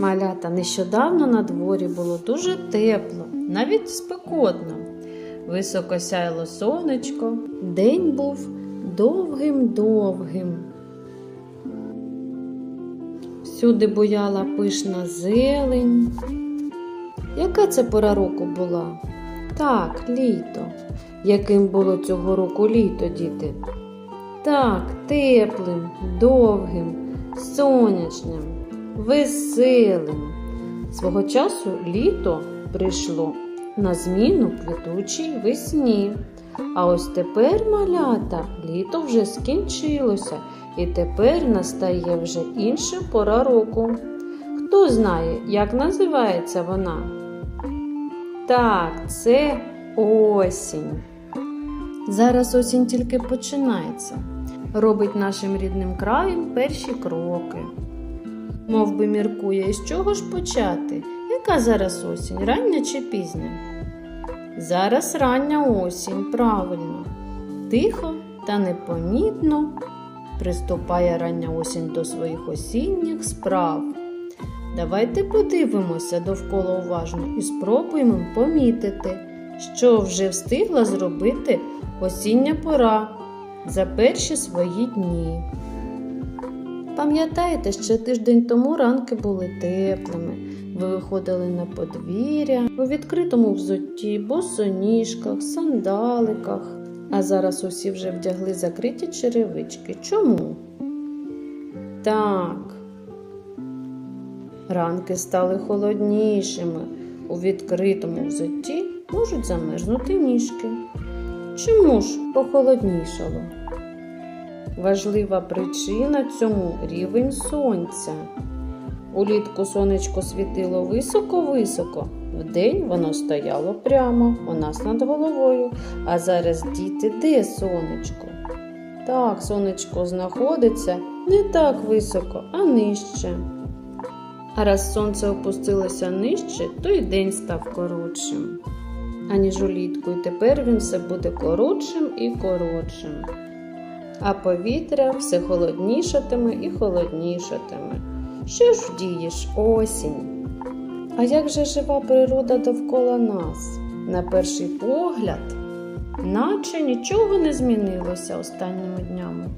Малята нещодавно на дворі було дуже тепло, навіть спекотно. Високо сяяло сонечко, день був довгим-довгим. Всюди буяла пишна зелень. Яка це пора року була? Так, літо. Яким було цього року літо, діти? Так, теплим, довгим, сонячним, веселим. Свого часу літо прийшло на зміну квітучій весні. А ось тепер, малята, літо вже скінчилося, і тепер настає вже інша пора року. Хто знає, як називається вона? Так, це осінь. Зараз осінь тільки починається, робить нашим рідним краєм перші кроки. Мов би міркує, із чого ж почати? Яка зараз осінь, рання чи пізня? Зараз рання осінь, правильно. Тихо та непомітно приступає рання осінь до своїх осінніх справ. Давайте подивимося довкола уважно і спробуємо помітити, що вже встигла зробити осіння пора за перші свої дні. Пам'ятаєте, ще тиждень тому ранки були теплими. Ви виходили на подвір'я у відкритому взутті, босоніжках, сандаликах. А зараз усі вже вдягли закриті черевички. Чому? Так. Ранки стали холоднішими. У відкритому взутті можуть замерзнути ніжки. Чому ж похолоднішало? Важлива причина цьому рівень сонця. Улітку сонечко світило високо-високо. Вдень воно стояло прямо у нас над головою. А зараз діти, де сонечко? Так, сонечко знаходиться не так високо, а нижче. А раз сонце опустилося нижче, то й день став коротшим, аніж улітку, і тепер він все буде коротшим і коротшим. А повітря все холоднішатиме і холоднішатиме. Що ж вдієш осінь? А як же жива природа довкола нас? На перший погляд, наче нічого не змінилося останніми днями,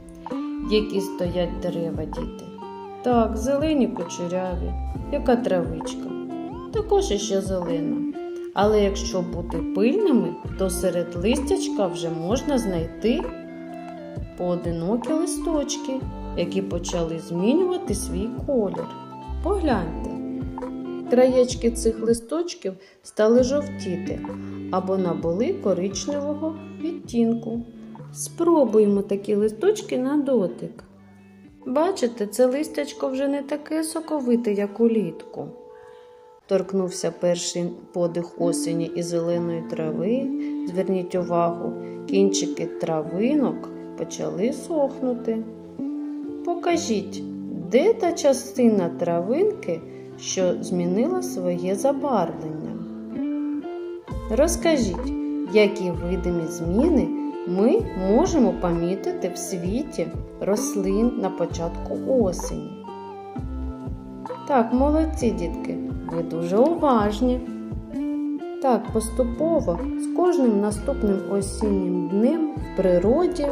які стоять дерева діти. Так, зелені кучеряві, яка травичка, також іще зелена. Але якщо бути пильними, то серед листячка вже можна знайти поодинокі листочки, які почали змінювати свій колір. Погляньте, краєчки цих листочків стали жовтіти або набули коричневого відтінку. Спробуємо такі листочки на дотик. Бачите, це листячко вже не таке соковите, як улітку. Торкнувся перший подих осені і зеленої трави. Зверніть увагу, кінчики травинок почали сохнути. Покажіть, де та частина травинки, що змінила своє забарвлення. Розкажіть, які видимі зміни ми можемо помітити в світі рослин на початку осені. Так, молодці дітки, ви дуже уважні. Так, поступово з кожним наступним осіннім днем в природі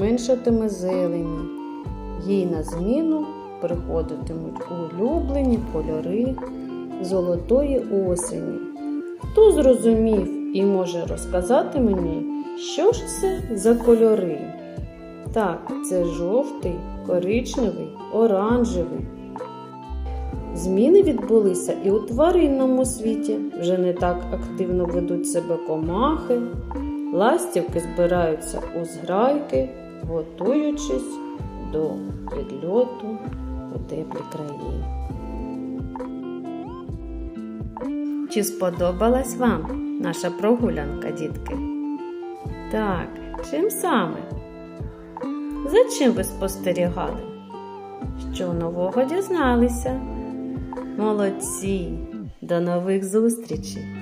меншатиме зелені. Їй на зміну приходитимуть улюблені кольори золотої осені. Хто зрозумів і може розказати мені, що ж це за кольори? Так, це жовтий, коричневий, оранжевий. Зміни відбулися і у тваринному світі. Вже не так активно ведуть себе комахи, ластівки збираються у зграйки, готуючись до відльоту у теплі краї. Чи сподобалась вам наша прогулянка, дітки? Так, чим саме? За чим ви спостерігали? Що нового дізналися? Молодці! До нових зустрічей!